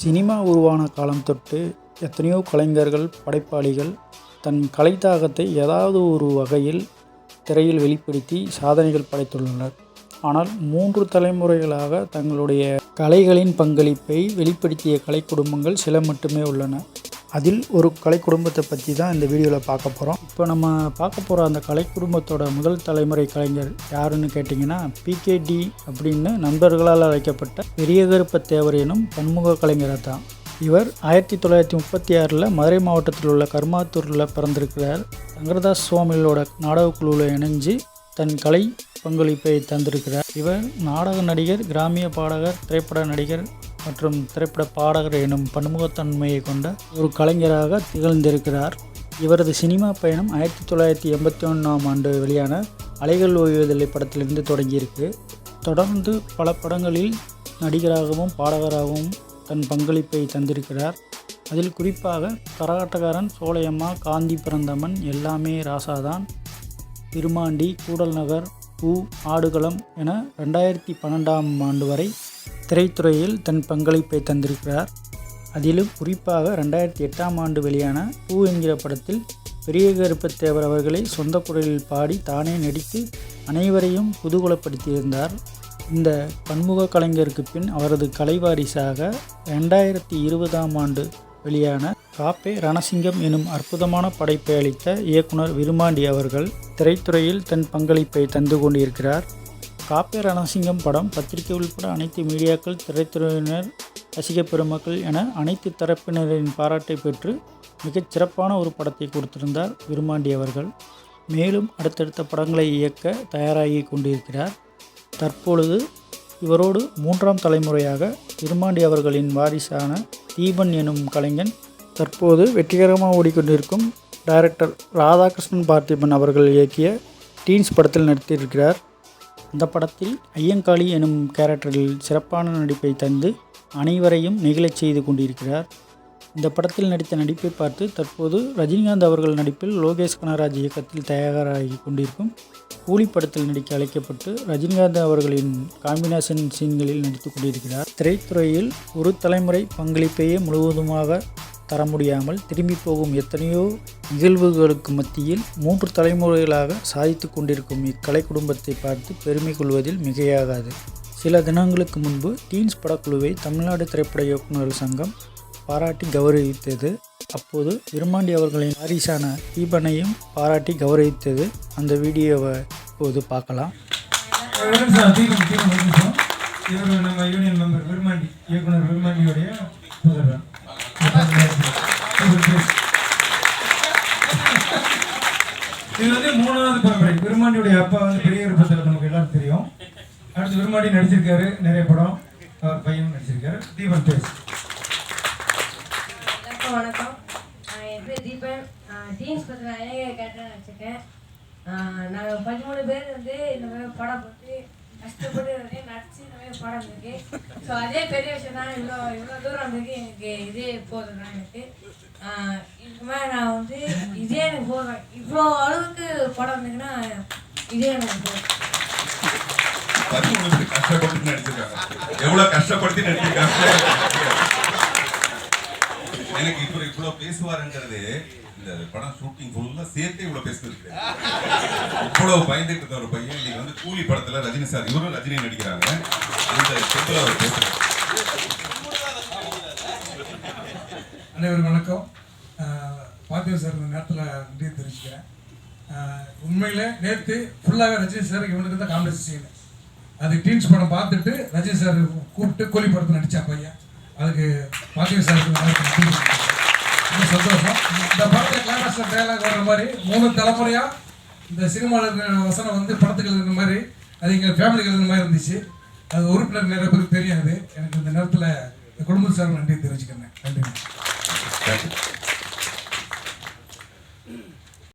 Cinema உருவான காலம் தொட்டு எத்தனையோ கலைஞர்கள் படைப்பாளிகள் தன் கலைத்தாகத்தை ஏதாவது ஒரு வகையில் திரையில் வெளிப்படுத்தி சாதனைகள் படைத்துள்ளனர். ஆனால் மூன்று தலைமுறைகளாக தங்களுடைய கலைகளின் பங்களிப்பை வெளிப்படுத்திய கலை குடும்பங்கள் சில மட்டுமே உள்ளன. அதில் ஒரு கலை குடும்பத்தை பற்றி தான் இந்த வீடியோவில் பார்க்க போகிறோம் இப்போ நம்ம பார்க்க போகிற அந்த கலை குடும்பத்தோட முதல் தலைமுறை கலைஞர் யாருன்னு கேட்டிங்கன்னா பிகேடி அப்படின்னு நண்பர்களால் அழைக்கப்பட்ட பெரிய கருப்ப தேவர் எனும் பன்முக கலைஞரை தான் இவர் ஆயிரத்தி தொள்ளாயிரத்தி முப்பத்தி ஆறில் மதுரை மாவட்டத்தில் உள்ள கர்மாத்தூரில் பிறந்திருக்கிறார். சங்கரதாஸ் சுவாமிகளோட நாடகக்குழுவில் இணைஞ்சு தன் கலை பங்களிப்பை தந்திருக்கிறார். இவர் நாடக நடிகர் கிராமிய பாடகர் திரைப்பட நடிகர் மற்றும் திரைப்பட பாடகர் எனும் பன்முகத்தன்மையை கொண்ட ஒரு கலைஞராக திகழ்ந்திருக்கிறார். இவரது சினிமா பயணம் ஆயிரத்தி தொள்ளாயிரத்தி எண்பத்தி ஒன்றாம் ஆண்டு வெளியான அலைகள் ஓய்வதில்லை படத்திலிருந்து தொடங்கியிருக்கு. தொடர்ந்து பல படங்களில் நடிகராகவும் பாடகராகவும் தன் பங்களிப்பை தந்திருக்கிறார். அதில் குறிப்பாக கரகாட்டக்காரன் சோலையம்மா காந்தி பிறந்தமன் எல்லாமே ராசாதான் திருமாண்டி கூடல் நகர் பூ ஆடுகளம் என ரெண்டாயிரத்தி பன்னெண்டாம் ஆண்டு வரை திரைத்துறையில் தன் பங்களிப்பை தந்திருக்கிறார். அதிலும் குறிப்பாக ரெண்டாயிரத்தி எட்டாம் ஆண்டு வெளியான பூ என்கிற படத்தில் பெரிய கருப்பத்தேவர் அவர்களை சொந்த குரலில் பாடி தானே நடித்து அனைவரையும் புதுகுலப்படுத்தியிருந்தார் இந்த பன்முக கலைஞருக்கு பின் அவரது கலைவாரிசாக ரெண்டாயிரத்தி இருபதாம் ஆண்டு வெளியான காப்பே ரணசிங்கம் எனும் அற்புதமான படைப்பை அளித்த இயக்குனர் விருமாண்டி அவர்கள் திரைத்துறையில் தன் பங்களிப்பை தந்து கொண்டிருக்கிறார். காப்பே ரணசிங்கம் படம் பத்திரிகை உள்பட அனைத்து மீடியாக்கள் திரைத்துறையினர் ரசிக பெருமக்கள் என அனைத்து தரப்பினரின் பாராட்டை பெற்று மிகச் சிறப்பான ஒரு படத்தை கொடுத்திருந்தார் விருமாண்டி அவர்கள். மேலும் அடுத்தடுத்த படங்களை இயக்க தயாராகி கொண்டிருக்கிறார். தற்பொழுது இவரோடு மூன்றாம் தலைமுறையாக விருமாண்டி அவர்களின் வாரிசான தீபன் எனும் கலைஞன் தற்போது வெற்றிகரமாக ஓடிக்கொண்டிருக்கும் டைரக்டர் ராதாகிருஷ்ணன் பார்த்திபன் அவர்கள் இயக்கிய டீன்ஸ் படத்தில் நடித்திருக்கிறார். இந்த படத்தில் ஐயங்காளி எனும் கேரக்டரில் சிறப்பான நடிப்பை தந்து அனைவரையும் நெகிழச் செய்து கொண்டிருக்கிறார். இந்த படத்தில் நடித்த நடிப்பை பார்த்து தற்போது ரஜினிகாந்த் அவர்கள் நடிப்பில் லோகேஷ் கனராஜ் இயக்கத்தில் தயாராகி கொண்டிருக்கும் கூலி படத்தில் நடிக்க அழைக்கப்பட்டு ரஜினிகாந்த் அவர்களின் காம்பினேஷன் சீன்களில் நடித்து கொண்டிருக்கிறார். திரைத்துறையில் ஒரு தலைமுறை பங்களிப்பையே முழுவதுமாக தர முடியாமல் திரும்பி போகும் எத்தனையோ நிகழ்வுகளுக்கு மத்தியில் மூன்று தலைமுறைகளாக சாதித்து கொண்டிருக்கும் இக்கலை குடும்பத்தை பார்த்து பெருமை கொள்வதில் மிகையாகாது. சில தினங்களுக்கு முன்பு டீன்ஸ் படக்குழுவை தமிழ்நாடு திரைப்பட இயக்குநர்கள் சங்கம் பாராட்டி கௌரவித்தது. அப்போது விருமாண்டி அவர்களின் வாரிசான தீபனையும் பாராட்டி கௌரவித்தது. அந்த வீடியோவை இப்போது பார்க்கலாம். இவர் நம்ம யூனியன் மெம்பர் விருமாண்டி இயக்குனர் விருமாண்டியுடைய விருமாண்டியுடைய அப்பா வந்து பெரிய விருப்பத்தில் நமக்கு எல்லாரும் தெரியும். அடுத்து விரும்பாடி நடிச்சிருக்காரு நிறைய படம். அவர் பையன் நடிச்சிருக்காரு. தீபன் பேஸ் வணக்கம். என் பேர் தீபன். டீம்ஸ் பற்றி நான் ஏன் கேட்டேன்னு வச்சுருக்கேன் நாங்கள் பதிமூணு பேர் வந்து இந்த மாதிரி படம் போட்டு கஷ்டப்பட்டு நிறைய நடிச்சு இந்த மாதிரி படம் இருக்கு. ஸோ அதே பெரிய விஷயம் தான். இவ்வளோ இவ்வளோ தூரம் இருக்கு எனக்கு இதே போதும் தான் எனக்கு இதுக்கு மேலே நான் வந்து இதே எனக்கு போதும். இவ்வளோ அளவுக்கு படம் இருந்துச்சுன்னா இதே கஷ்டப்பட்டு நடிச்சிருக்காங்க எவ்வளவு கஷ்டப்படுத்தி நடிச்சிருக்காங்க எனக்கு இப்ப இவ்வளவு பேசுவாருங்கிறது இந்த படம் ஷூட்டிங் ஃபுல்லா சேர்த்தே இவ்வளவு பேசிருக்கு இவ்வளவு பயந்துட்டு இருந்த ஒரு பையன் இன்னைக்கு வந்து கூலி படத்துல ரஜினி சார் இவரும் ரஜினி நடிக்கிறாங்க அந்த அவர் பேசுறாரு அனைவரும் வணக்கம் ஆஹ் பார்த்திப சார் இந்த நேரத்தில் நன்றி தெரிவிச்சுக்கிறேன் உண்மையில் நேற்று ஃபுல்லாகவே ரஜினி சார் இவனுக்கு தான் காமெடி சீன் அது டீன்ஸ் படம் பார்த்துட்டு ரஜினி சார் கூப்பிட்டு கோழி படத்தில் நடித்தா பையன். அதுக்கு பார்த்திப சாருக்கு ரொம்ப சந்தோஷம். இந்த படத்தில் கிளைமாக்ஸில் டைலாக் வர்ற மாதிரி மூணு தலைமுறையாக இந்த சினிமாவில் இருக்கிற வசனம் வந்து படத்துக்கு இருக்கிற மாதிரி அது எங்கள் ஃபேமிலிக்கு இருக்கிற மாதிரி இருந்துச்சு. அது உறுப்பினர் நிறைய பேருக்கு தெரியாது. எனக்கு இந்த நேரத்தில் குடும்ப சார் நன்றி தெரிவிச்சுக்கிறேன். நன்றி.